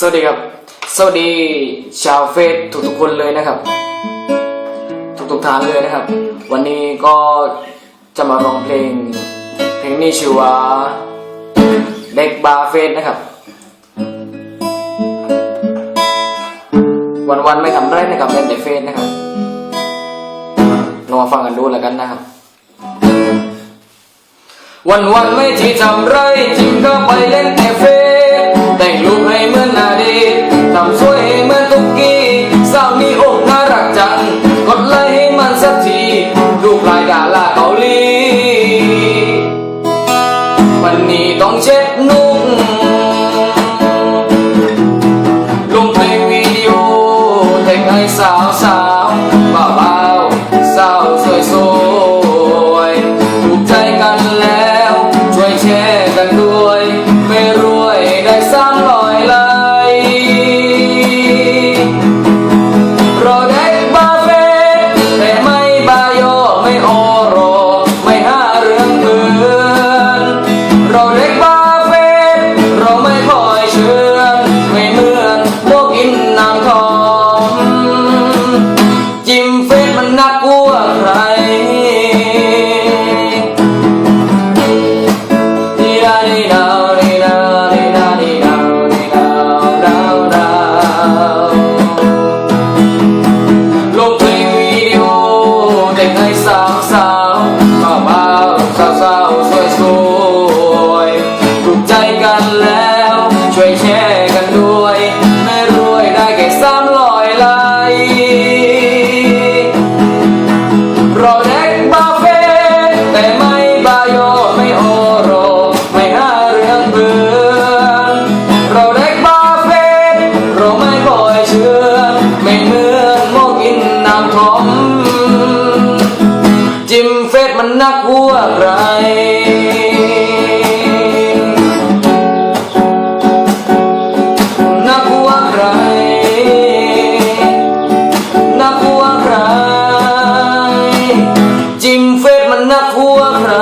สวัสดีครับ สวัสดีชาวเฟซทุกๆคนเลยนะครับ ทุกๆทานเลยนะครับ วันนี้ก็จะมาร้องเพลง เพลงนี้ชื่อว่าเด็กบาเฟสนะครับ วันๆไม่ทำไรนะครับเล่นแต่เฟซนะครับลองมาฟังกันดูแล้วกันนะครับวันวันๆไม่ที่ทำไรจริงก็ไปเล่นแต่เฟซ สักทีรูปลายดาราเกาหลีวันนี้ต้องเช็ดนุ่งลงเพลงวิดีโอแต่งให้สาวสาวาสาวสาวสวยสวยถูกใจกันแล้ว ช่วยแชร์กันด้วย นักหัวใครนักหัวใครนักหัวใคร จิ้มเฟซมันนักหัวใคร